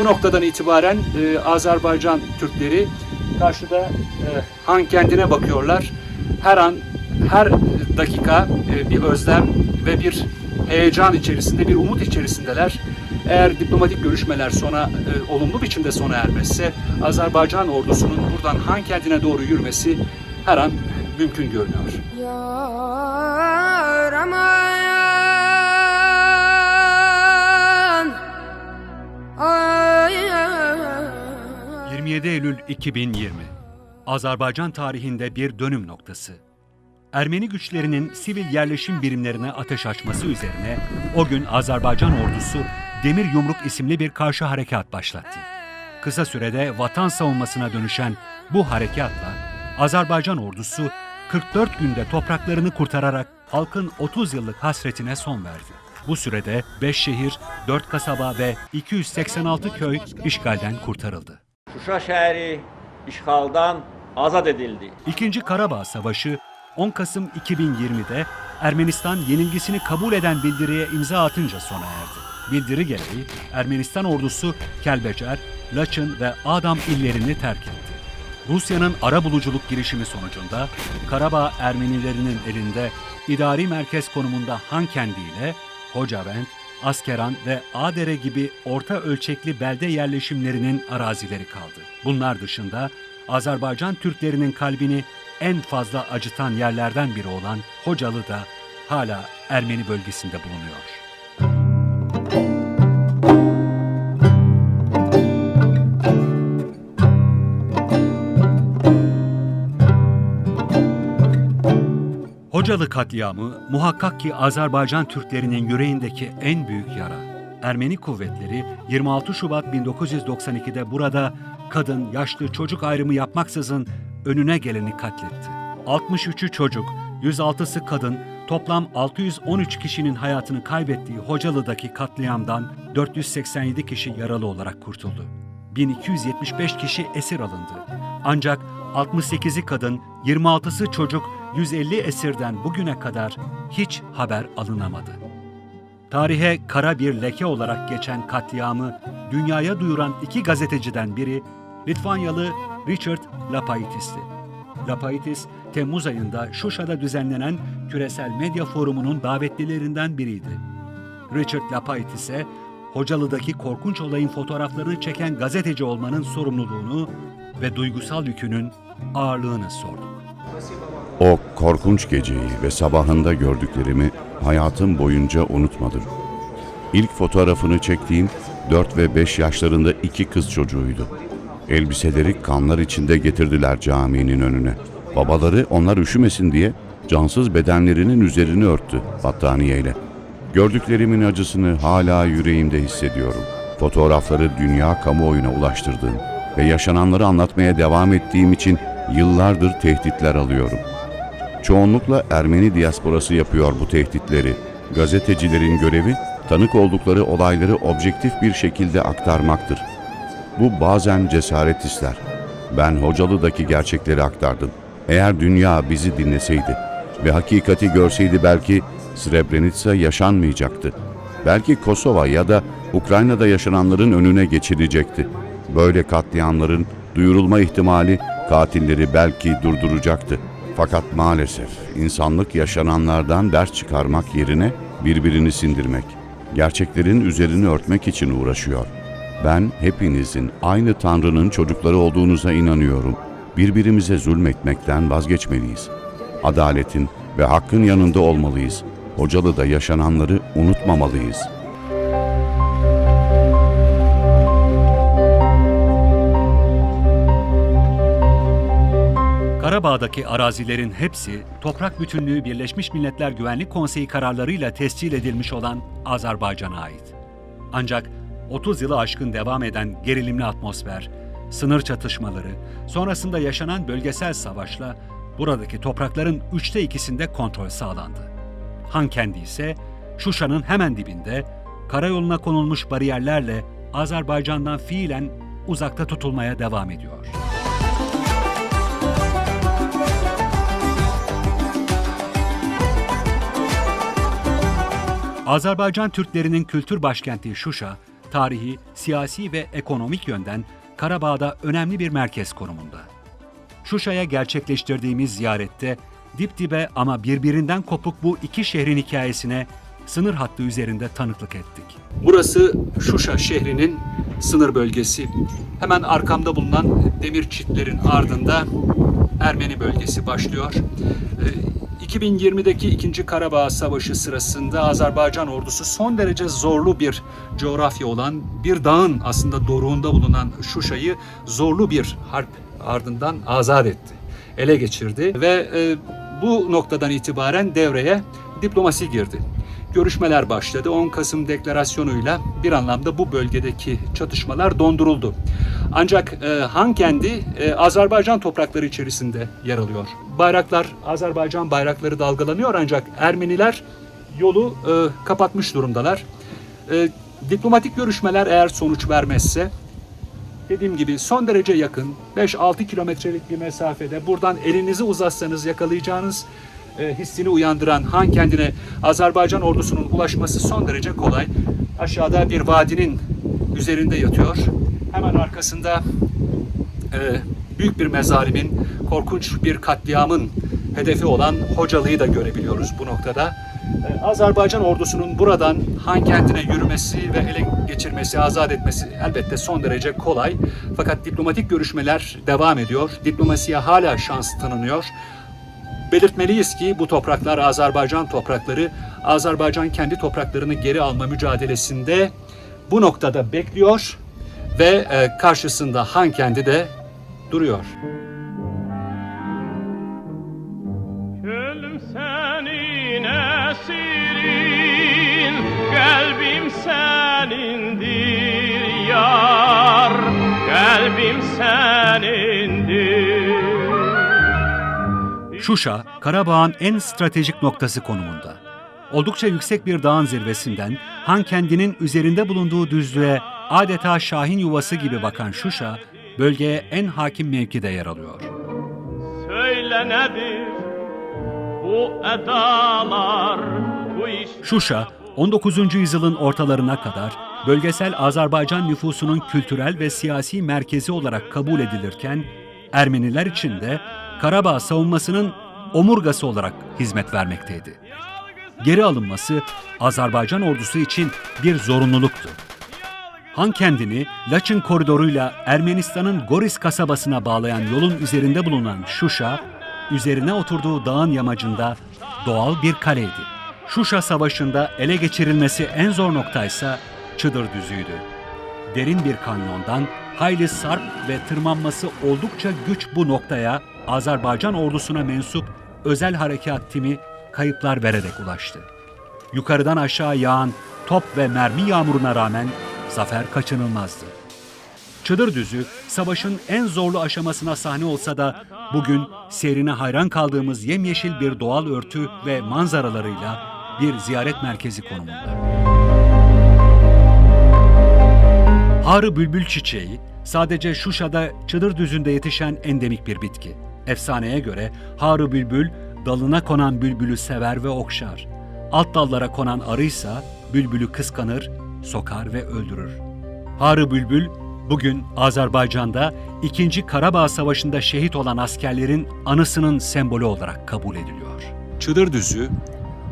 Bu noktadan itibaren e, Azerbaycan Türkleri karşıda e, han kendine bakıyorlar. Her an, her dakika e, bir özlem ve bir heyecan içerisinde, bir umut içerisindeler. Eğer diplomatik görüşmeler sona e, olumlu biçimde sona ermezse Azerbaycan ordusunun buradan Han kendine doğru yürümesi her an mümkün görünüyor. Yar aman 27 Eylül 2020 Azerbaycan tarihinde bir dönüm noktası. Ermeni güçlerinin sivil yerleşim birimlerine ateş açması üzerine o gün Azerbaycan ordusu Demir Yumruk isimli bir karşı harekat başlattı. Kısa sürede vatan savunmasına dönüşen bu harekatla Azerbaycan ordusu 44 günde topraklarını kurtararak halkın 30 yıllık hasretine son verdi. Bu sürede 5 şehir, 4 kasaba ve 286 köy işgalden kurtarıldı. Şuşa şəhəri işğaldan azad edildi. İkinci Karabağ Savaşı 10 Kasım 2020'de Ermenistan yenilgisini kabul eden bildiriye imza atınca sona erdi. Bildiri gereği Ermenistan ordusu Kelbecer, Laçın ve Adam illerini terk etti. Rusya'nın ara buluculuk girişimi sonucunda Karabağ Ermenilerinin elinde idari merkez konumunda Hankendi ile Hocavent, Askeran ve Adere gibi orta ölçekli belde yerleşimlerinin arazileri kaldı. Bunlar dışında Azerbaycan Türklerinin kalbini en fazla acıtan yerlerden biri olan Hocalı da hala Ermeni bölgesinde bulunuyor. Hocalı katliamı muhakkak ki Azerbaycan Türklerinin yüreğindeki en büyük yara. Ermeni kuvvetleri 26 Şubat 1992'de burada kadın, yaşlı, çocuk ayrımı yapmaksızın önüne geleni katletti. 63'ü çocuk, 106'sı kadın, toplam 613 kişinin hayatını kaybettiği Hocalı'daki katliamdan 487 kişi yaralı olarak kurtuldu. 1275 kişi esir alındı. Ancak 68'i kadın, 26'sı çocuk, 150 esirden bugüne kadar hiç haber alınamadı. Tarihe kara bir leke olarak geçen katliamı dünyaya duyuran iki gazeteciden biri Litvanyalı Richard Lapaitis'ti. Lapaitis, Temmuz ayında Şuşa'da düzenlenen Küresel Medya Forumu'nun davetlilerinden biriydi. Richard Lapaitis'e Hocalı'daki korkunç olayın fotoğraflarını çeken gazeteci olmanın sorumluluğunu ve duygusal yükünün ağırlığını sorduk. O korkunç geceyi ve sabahında gördüklerimi hayatım boyunca unutmadım. İlk fotoğrafını çektiğim 4 ve 5 yaşlarında iki kız çocuğuydu. Elbiseleri kanlar içinde getirdiler caminin önüne. Babaları onlar üşümesin diye cansız bedenlerinin üzerini örttü battaniyeyle. Gördüklerimin acısını hala yüreğimde hissediyorum. Fotoğrafları dünya kamuoyuna ulaştırdığım ve yaşananları anlatmaya devam ettiğim için yıllardır tehditler alıyorum. Çoğunlukla Ermeni diasporası yapıyor bu tehditleri. Gazetecilerin görevi tanık oldukları olayları objektif bir şekilde aktarmaktır. Bu bazen cesaret ister. Ben Hocalı'daki gerçekleri aktardım. Eğer dünya bizi dinleseydi ve hakikati görseydi belki Srebrenica yaşanmayacaktı. Belki Kosova ya da Ukrayna'da yaşananların önüne geçilecekti. Böyle katliamların duyurulma ihtimali katilleri belki durduracaktı. Fakat maalesef insanlık yaşananlardan ders çıkarmak yerine birbirini sindirmek, gerçeklerin üzerini örtmek için uğraşıyor. Ben hepinizin aynı Tanrı'nın çocukları olduğunuza inanıyorum. Birbirimize zulmetmekten vazgeçmeliyiz. Adaletin ve hakkın yanında olmalıyız. Hocalı'da yaşananları unutmamalıyız. Karabağ'daki arazilerin hepsi toprak bütünlüğü Birleşmiş Milletler Güvenlik Konseyi kararlarıyla tescil edilmiş olan Azerbaycan'a ait. Ancak 30 yılı aşkın devam eden gerilimli atmosfer, sınır çatışmaları, sonrasında yaşanan bölgesel savaşla buradaki toprakların üçte ikisinde kontrol sağlandı. Hankendi ise Şuşa'nın hemen dibinde karayoluna konulmuş bariyerlerle Azerbaycan'dan fiilen uzakta tutulmaya devam ediyor. Azerbaycan Türklerinin kültür başkenti Şuşa, tarihi, siyasi ve ekonomik yönden Karabağ'da önemli bir merkez konumunda. Şuşa'ya gerçekleştirdiğimiz ziyarette dip dibe ama birbirinden kopuk bu iki şehrin hikayesine sınır hattı üzerinde tanıklık ettik. Burası Şuşa şehrinin sınır bölgesi. Hemen arkamda bulunan demir çitlerin ardında Ermeni bölgesi başlıyor. Ee, 2020'deki 2. Karabağ Savaşı sırasında Azerbaycan ordusu son derece zorlu bir coğrafya olan bir dağın aslında doruğunda bulunan Şuşa'yı zorlu bir harp ardından azat etti. Ele geçirdi ve e, bu noktadan itibaren devreye diplomasi girdi görüşmeler başladı. 10 Kasım deklarasyonuyla bir anlamda bu bölgedeki çatışmalar donduruldu. Ancak e, Han kendi e, Azerbaycan toprakları içerisinde yer alıyor. Bayraklar, Azerbaycan bayrakları dalgalanıyor ancak Ermeniler yolu e, kapatmış durumdalar. E, diplomatik görüşmeler eğer sonuç vermezse dediğim gibi son derece yakın 5-6 kilometrelik bir mesafede buradan elinizi uzatsanız yakalayacağınız e, hissini uyandıran Han kendine Azerbaycan ordusunun ulaşması son derece kolay. Aşağıda bir vadinin üzerinde yatıyor. Hemen arkasında e, büyük bir mezalimin, korkunç bir katliamın hedefi olan Hocalı'yı da görebiliyoruz bu noktada. E, Azerbaycan ordusunun buradan Han kentine yürümesi ve ele geçirmesi, azat etmesi elbette son derece kolay. Fakat diplomatik görüşmeler devam ediyor. Diplomasiye hala şans tanınıyor. Belirtmeliyiz ki bu topraklar Azerbaycan toprakları. Azerbaycan kendi topraklarını geri alma mücadelesinde bu noktada bekliyor ve e, karşısında Han kendi de duruyor. Senin kalbim senindir yar, kalbim senindir. Şuşa, Karabağ'ın en stratejik noktası konumunda. Oldukça yüksek bir dağın zirvesinden Han kendinin üzerinde bulunduğu düzlüğe adeta şahin yuvası gibi bakan Şuşa, bölgeye en hakim mevkide yer alıyor. Söyle nedir bu edalar, bu iş Şuşa, 19. yüzyılın ortalarına kadar bölgesel Azerbaycan nüfusunun kültürel ve siyasi merkezi olarak kabul edilirken, Ermeniler için de Karabağ savunmasının omurgası olarak hizmet vermekteydi. Geri alınması Azerbaycan ordusu için bir zorunluluktu. Han kendini Laçın koridoruyla Ermenistan'ın Goris kasabasına bağlayan yolun üzerinde bulunan Şuşa, üzerine oturduğu dağın yamacında doğal bir kaleydi. Şuşa Savaşı'nda ele geçirilmesi en zor noktaysa Çıdır Düzü'ydü. Derin bir kanyondan hayli sarp ve tırmanması oldukça güç bu noktaya Azerbaycan ordusuna mensup özel harekat timi kayıplar vererek ulaştı. Yukarıdan aşağı yağan top ve mermi yağmuruna rağmen zafer kaçınılmazdı. Çıdır Düzü, savaşın en zorlu aşamasına sahne olsa da bugün seyrine hayran kaldığımız yemyeşil bir doğal örtü ve manzaralarıyla bir ziyaret merkezi konumunda. Harı bülbül çiçeği sadece Şuşa'da Çıdır Düzü'nde yetişen endemik bir bitki. Efsaneye göre Harı bülbül dalına konan bülbülü sever ve okşar. Alt dallara konan arıysa bülbülü kıskanır, sokar ve öldürür. Harı bülbül bugün Azerbaycan'da 2. Karabağ Savaşı'nda şehit olan askerlerin anısının sembolü olarak kabul ediliyor. Çıdır Düzü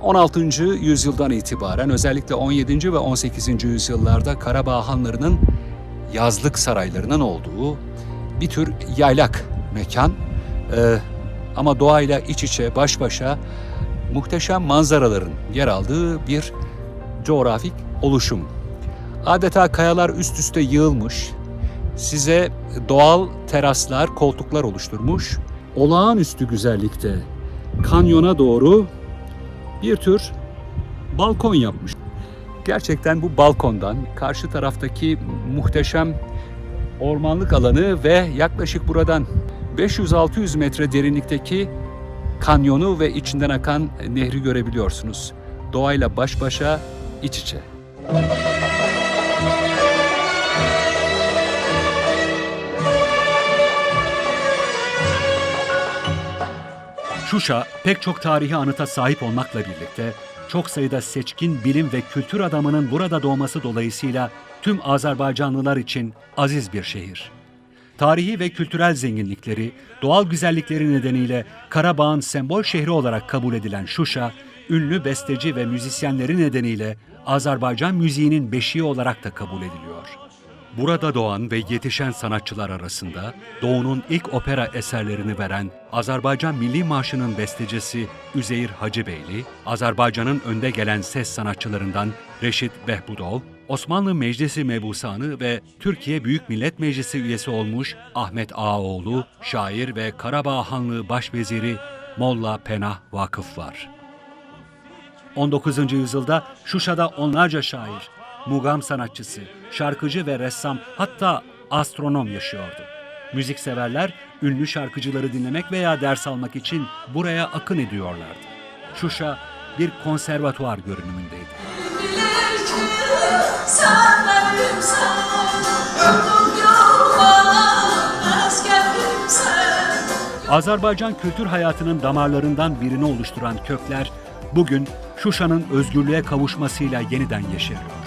16. yüzyıldan itibaren özellikle 17. ve 18. yüzyıllarda Karabağ hanlarının yazlık saraylarının olduğu bir tür yaylak mekan. Ee, ama doğayla iç içe baş başa muhteşem manzaraların yer aldığı bir coğrafik oluşum. Adeta kayalar üst üste yığılmış, size doğal teraslar, koltuklar oluşturmuş. Olağanüstü güzellikte kanyona doğru bir tür balkon yapmış. Gerçekten bu balkondan karşı taraftaki muhteşem ormanlık alanı ve yaklaşık buradan 500-600 metre derinlikteki kanyonu ve içinden akan nehri görebiliyorsunuz. Doğayla baş başa iç içe. Şuşa pek çok tarihi anıta sahip olmakla birlikte çok sayıda seçkin bilim ve kültür adamının burada doğması dolayısıyla tüm Azerbaycanlılar için aziz bir şehir. Tarihi ve kültürel zenginlikleri, doğal güzellikleri nedeniyle Karabağ'ın sembol şehri olarak kabul edilen Şuşa, ünlü besteci ve müzisyenleri nedeniyle Azerbaycan müziğinin beşiği olarak da kabul ediliyor. Burada doğan ve yetişen sanatçılar arasında Doğu'nun ilk opera eserlerini veren Azerbaycan Milli Marşı'nın bestecisi Üzeyir Hacıbeyli, Azerbaycan'ın önde gelen ses sanatçılarından Reşit Behbudov, Osmanlı Meclisi Mebusanı ve Türkiye Büyük Millet Meclisi üyesi olmuş Ahmet Ağaoğlu, şair ve Karabağ Hanlığı Başveziri Molla Penah Vakıf var. 19. yüzyılda Şuşa'da onlarca şair, mugam sanatçısı, şarkıcı ve ressam hatta astronom yaşıyordu. Müzikseverler ünlü şarkıcıları dinlemek veya ders almak için buraya akın ediyorlardı. Şuşa bir konservatuvar görünümündeydi. Azerbaycan kültür hayatının damarlarından birini oluşturan kökler bugün Şuşa'nın özgürlüğe kavuşmasıyla yeniden yeşeriyor.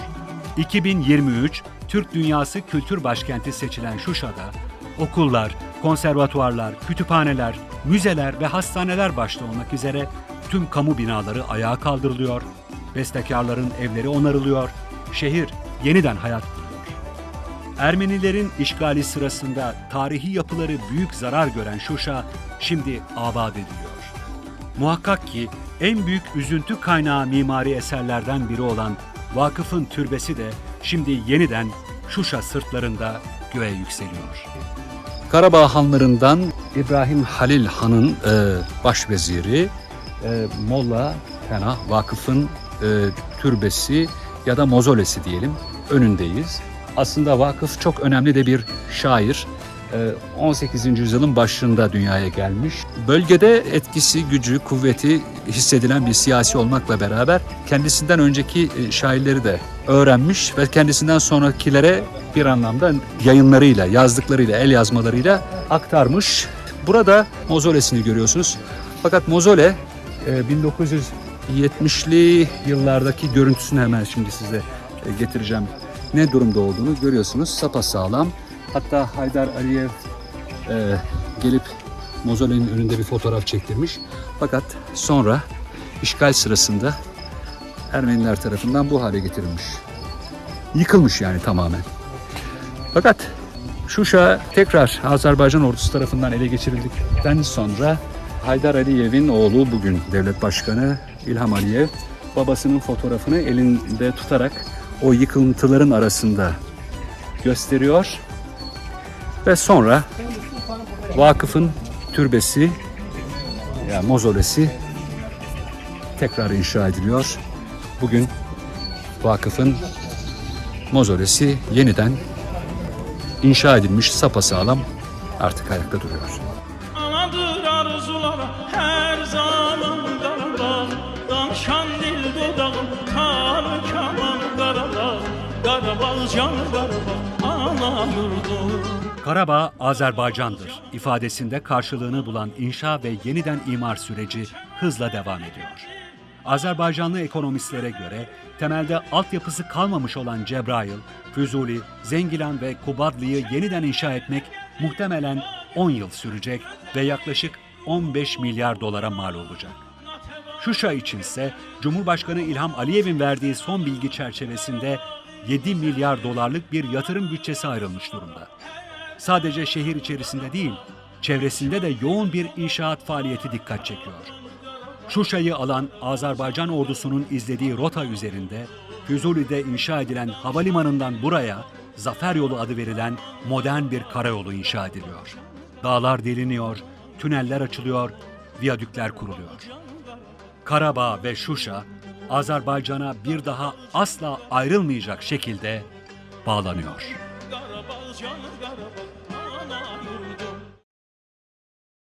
2023 Türk Dünyası Kültür Başkenti seçilen Şuşa'da okullar, konservatuvarlar, kütüphaneler, müzeler ve hastaneler başta olmak üzere tüm kamu binaları ayağa kaldırılıyor, bestekarların evleri onarılıyor, şehir yeniden hayat buluyor. Ermenilerin işgali sırasında tarihi yapıları büyük zarar gören Şuşa şimdi abad ediliyor. Muhakkak ki en büyük üzüntü kaynağı mimari eserlerden biri olan vakıfın türbesi de şimdi yeniden Şuşa sırtlarında göğe yükseliyor. Karabağ hanlarından İbrahim Halil Han'ın e, başveziri e, Molla Fena Vakıf'ın e, türbesi ya da mozolesi diyelim önündeyiz. Aslında vakıf çok önemli de bir şair. E, 18. yüzyılın başında dünyaya gelmiş. Bölgede etkisi, gücü, kuvveti hissedilen bir siyasi olmakla beraber kendisinden önceki e, şairleri de öğrenmiş ve kendisinden sonrakilere bir anlamda yayınlarıyla, yazdıklarıyla, el yazmalarıyla aktarmış. Burada mozolesini görüyorsunuz. Fakat mozole e, 1970'li yıllardaki görüntüsünü hemen şimdi size e, getireceğim. Ne durumda olduğunu görüyorsunuz. Sapasağlam. Hatta Haydar Aliyev e, gelip mozolenin önünde bir fotoğraf çektirmiş. Fakat sonra işgal sırasında Ermeniler tarafından bu hale getirilmiş. Yıkılmış yani tamamen. Fakat Şuşa tekrar Azerbaycan ordusu tarafından ele geçirildikten sonra Haydar Aliyev'in oğlu bugün devlet başkanı İlham Aliyev babasının fotoğrafını elinde tutarak o yıkıntıların arasında gösteriyor ve sonra vakıfın türbesi yani mozolesi tekrar inşa ediliyor. Bugün vakıfın mozolesi yeniden inşa edilmiş sapasağlam artık ayakta duruyor. Karabağ Azerbaycan'dır ifadesinde karşılığını bulan inşa ve yeniden imar süreci hızla devam ediyor. Azerbaycanlı ekonomistlere göre temelde altyapısı kalmamış olan Cebrail, Füzuli, Zengilan ve Kubadlı'yı yeniden inşa etmek muhtemelen 10 yıl sürecek ve yaklaşık 15 milyar dolara mal olacak. Şuşa içinse Cumhurbaşkanı İlham Aliyev'in verdiği son bilgi çerçevesinde 7 milyar dolarlık bir yatırım bütçesi ayrılmış durumda. Sadece şehir içerisinde değil, çevresinde de yoğun bir inşaat faaliyeti dikkat çekiyor. Şuşa'yı alan Azerbaycan ordusunun izlediği rota üzerinde Füzuli'de inşa edilen havalimanından buraya Zafer Yolu adı verilen modern bir karayolu inşa ediliyor. Dağlar deliniyor, tüneller açılıyor, viyadükler kuruluyor. Karabağ ve Şuşa Azerbaycan'a bir daha asla ayrılmayacak şekilde bağlanıyor.